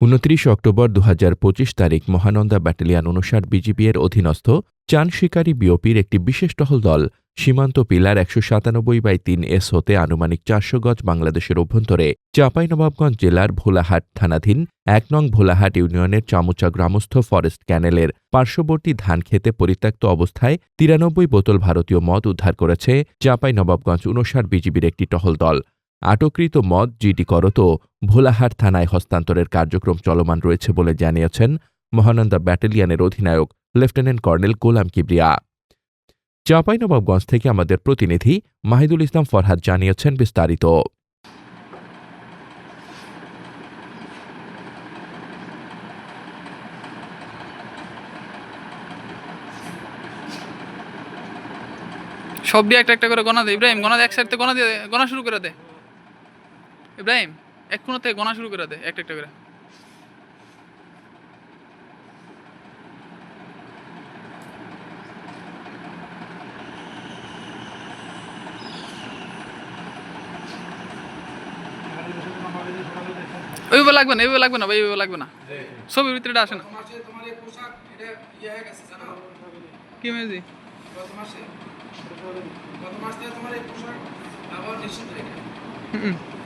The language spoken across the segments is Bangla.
উনত্রিশ অক্টোবর দু হাজার পঁচিশ তারিখ মহানন্দা ব্যাটালিয়ন অনুসার বিজিবি এর অধীনস্থ চান শিকারী বিওপির একটি বিশেষ টহল দল, সীমান্ত পিলার একশো সাতানব্বই বাই তিন এস হতে আনুমানিক চারশো গজ বাংলাদেশের অভ্যন্তরে, চাঁপাইনবাবগঞ্জ জেলার ভোলাহাট থানাধীন এক নং ভোলাহাট ইউনিয়নের চামুচা গ্রামস্থ ফরেস্ট ক্যানেলের পার্শ্ববর্তী ধান খেতে পরিত্যক্ত অবস্থায় তিরানব্বই বোতল ভারতীয় মদ উদ্ধার করেছে চাঁপাইনবাবগঞ্জ উনষাট বিজিবির একটি টহল দল। আটককৃত মদ জিডি করত ভোলাহাট থানায় হস্তান্তরের কার্যক্রম চলমান রয়েছে বলে জানিয়েছেন মহানন্দা ব্যাটালিয়নের অধিনায়ক লেফটেন্যান্ট কর্নেল গোলাম কিবরিয়া। চাঁপাইনবাবগঞ্জ থেকে আমাদের প্রতিনিধি মাহিদুল ইসলাম ফরহাদ জানিয়েছেন বিস্তারিত। সব দিয়ে একটা একটা করে গোনা দে, ইব্রাহিম গোনা দে, এক সাইড থেকে গোনা দিয়ে গোনা শুরু করে দে। ইব্রাহিম এক কোনো থেকে গোনা শুরু করে দে একটা একটা করে। ওইভাবে লাগবে না এইভাবে লাগবে না ভাই এইভাবে লাগবে না। ছবির ভিতরে আসে না। কি মেজি? হুম,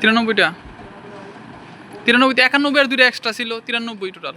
তিরানব্বইটা? তিরানব্বইটা একানব্বই আর দুইটা এক্সট্রা ছিল তিরানব্বই টোটাল